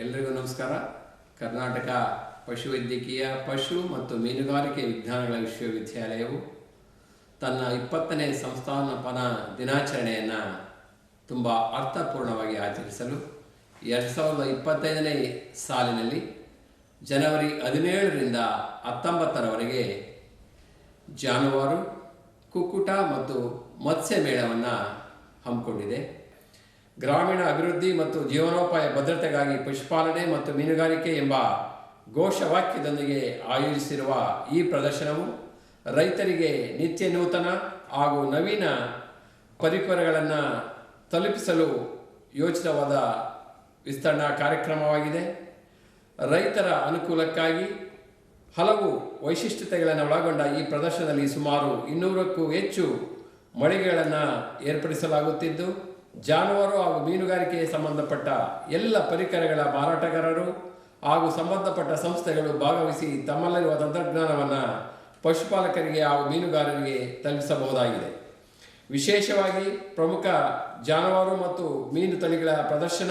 ಎಲ್ರಿಗೂ ನಮಸ್ಕಾರ. ಕರ್ನಾಟಕ ಪಶುವೈದ್ಯಕೀಯ ಪಶು ಮತ್ತು ಮೀನುಗಾರಿಕೆ ವಿಜ್ಞಾನಗಳ ವಿಶ್ವವಿದ್ಯಾಲಯವು ತನ್ನ ಇಪ್ಪತ್ತನೇ ಸಂಸ್ಥಾನಪನ ದಿನಾಚರಣೆಯನ್ನು ತುಂಬ ಅರ್ಥಪೂರ್ಣವಾಗಿ ಆಚರಿಸಲು ಎರಡು ಸಾವಿರದ ಇಪ್ಪತ್ತೈದನೇ ಸಾಲಿನಲ್ಲಿ ಜನವರಿ ಹದಿನೇಳರಿಂದ ಹತ್ತೊಂಬತ್ತರವರೆಗೆ ಜಾನುವಾರು, ಕುಕ್ಕುಟ ಮತ್ತು ಮತ್ಸ್ಯ ಮೇಳವನ್ನು ಹಮ್ಮಿಕೊಂಡಿದೆ. ಗ್ರಾಮೀಣ ಅಭಿವೃದ್ಧಿ ಮತ್ತು ಜೀವನೋಪಾಯ ಭದ್ರತೆಗಾಗಿ ಪಶುಪಾಲನೆ ಮತ್ತು ಮೀನುಗಾರಿಕೆ ಎಂಬ ಘೋಷವಾಕ್ಯದೊಂದಿಗೆ ಆಯೋಜಿಸಿರುವ ಈ ಪ್ರದರ್ಶನವು ರೈತರಿಗೆ ನಿತ್ಯ ನೂತನ ಹಾಗೂ ನವೀನ ಪರಿಕರಗಳನ್ನು ತಲುಪಿಸಲು ಯೋಚಿತವಾದ ವಿಸ್ತರಣಾ ಕಾರ್ಯಕ್ರಮವಾಗಿದೆ. ರೈತರ ಅನುಕೂಲಕ್ಕಾಗಿ ಹಲವು ವೈಶಿಷ್ಟ್ಯತೆಗಳನ್ನು ಒಳಗೊಂಡ ಈ ಪ್ರದರ್ಶನದಲ್ಲಿ ಸುಮಾರು ಇನ್ನೂರಕ್ಕೂ ಹೆಚ್ಚು ಮಳಿಗೆಗಳನ್ನು ಏರ್ಪಡಿಸಲಾಗುತ್ತಿದ್ದು ಜಾನುವಾರು ಹಾಗೂ ಮೀನುಗಾರಿಕೆಗೆ ಸಂಬಂಧಪಟ್ಟ ಎಲ್ಲ ಪರಿಕರಗಳ ಮಾರಾಟಗಾರರು ಹಾಗೂ ಸಂಬಂಧಪಟ್ಟ ಸಂಸ್ಥೆಗಳು ಭಾಗವಹಿಸಿ ತಮ್ಮಲ್ಲಿರುವ ತಂತ್ರಜ್ಞಾನವನ್ನು ಪಶುಪಾಲಕರಿಗೆ ಹಾಗೂ ಮೀನುಗಾರರಿಗೆ ತಲುಪಿಸಬಹುದಾಗಿದೆ. ವಿಶೇಷವಾಗಿ ಪ್ರಮುಖ ಜಾನುವಾರು ಮತ್ತು ಮೀನು ತಳಿಗಳ ಪ್ರದರ್ಶನ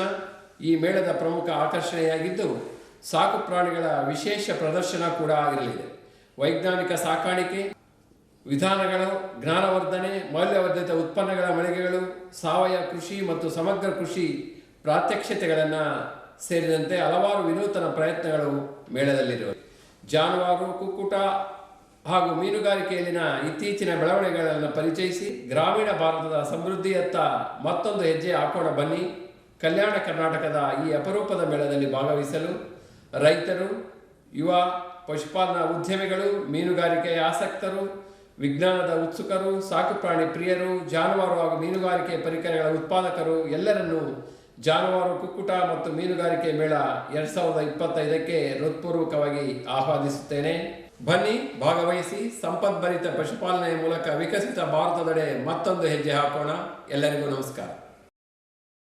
ಈ ಮೇಳದ ಪ್ರಮುಖ ಆಕರ್ಷಣೆಯಾಗಿದ್ದು, ಸಾಕು ಪ್ರಾಣಿಗಳ ವಿಶೇಷ ಪ್ರದರ್ಶನ ಕೂಡ ಆಗಿರಲಿದೆ ವೈಜ್ಞಾನಿಕ ಸಾಕಾಣಿಕೆ, ವಿಧಾನಗಳು, ಜ್ಞಾನವರ್ಧನೆ, ಮೌಲ್ಯವರ್ಧಿತ ಉತ್ಪನ್ನಗಳ ಮಳಿಗೆಗಳು ಸಾವಯವ ಕೃಷಿ ಮತ್ತು ಸಮಗ್ರ ಕೃಷಿ ಪ್ರಾತ್ಯಕ್ಷತೆಗಳನ್ನು ಸೇರಿದಂತೆ ಹಲವಾರು ವಿನೂತನ ಪ್ರಯತ್ನಗಳು ಮೇಳದಲ್ಲಿರುವ ಜಾನುವಾರು, ಕುಕ್ಕುಟ ಹಾಗೂ ಮೀನುಗಾರಿಕೆಯಲ್ಲಿನ ಇತ್ತೀಚಿನ ಬೆಳವಣಿಗೆಗಳನ್ನು ಪರಿಚಯಿಸಿ ಗ್ರಾಮೀಣ ಭಾರತದ ಸಮೃದ್ಧಿಯತ್ತ ಮತ್ತೊಂದು ಹೆಜ್ಜೆ ಹಾಕೋಣ ಬನ್ನಿ. ಕಲ್ಯಾಣ ಕರ್ನಾಟಕದ ಈ ಅಪರೂಪದ ಮೇಳದಲ್ಲಿ ಭಾಗವಹಿಸಲು ರೈತರು, ಯುವ, ಪಶುಪಾಲನಾ ಉದ್ಯಮಿಗಳು, ಮೀನುಗಾರಿಕೆಯ ಆಸಕ್ತರು ವಿಜ್ಞಾನದ ಉತ್ಸುಕರು ಸಾಕುಪ್ರಾಣಿ ಪ್ರಿಯರು, ಜಾನುವಾರು ಹಾಗೂ ಮೀನುಗಾರಿಕೆ ಪರಿಕರಗಳ ಉತ್ಪಾದಕರು ಎಲ್ಲರನ್ನೂ ಜಾನುವಾರು, ಕುಕ್ಕುಟ ಮತ್ತು ಮೀನುಗಾರಿಕೆ ಮೇಳ ಎರಡ್ ಸಾವಿರದ ಇಪ್ಪತ್ತೈದಕ್ಕೆ ಹೃತ್ಪೂರ್ವಕವಾಗಿ ಆಹ್ವಾನಿಸುತ್ತೇನೆ. ಬನ್ನಿ, ಭಾಗವಹಿಸಿ ಸಂಪದ್ಭರಿತ ಪಶುಪಾಲನೆಯ ಮೂಲಕ ವಿಕಸಿತ ಭಾರತದೆಡೆ ಮತ್ತೊಂದು ಹೆಜ್ಜೆ ಹಾಕೋಣ. ಎಲ್ಲರಿಗೂ ನಮಸ್ಕಾರ.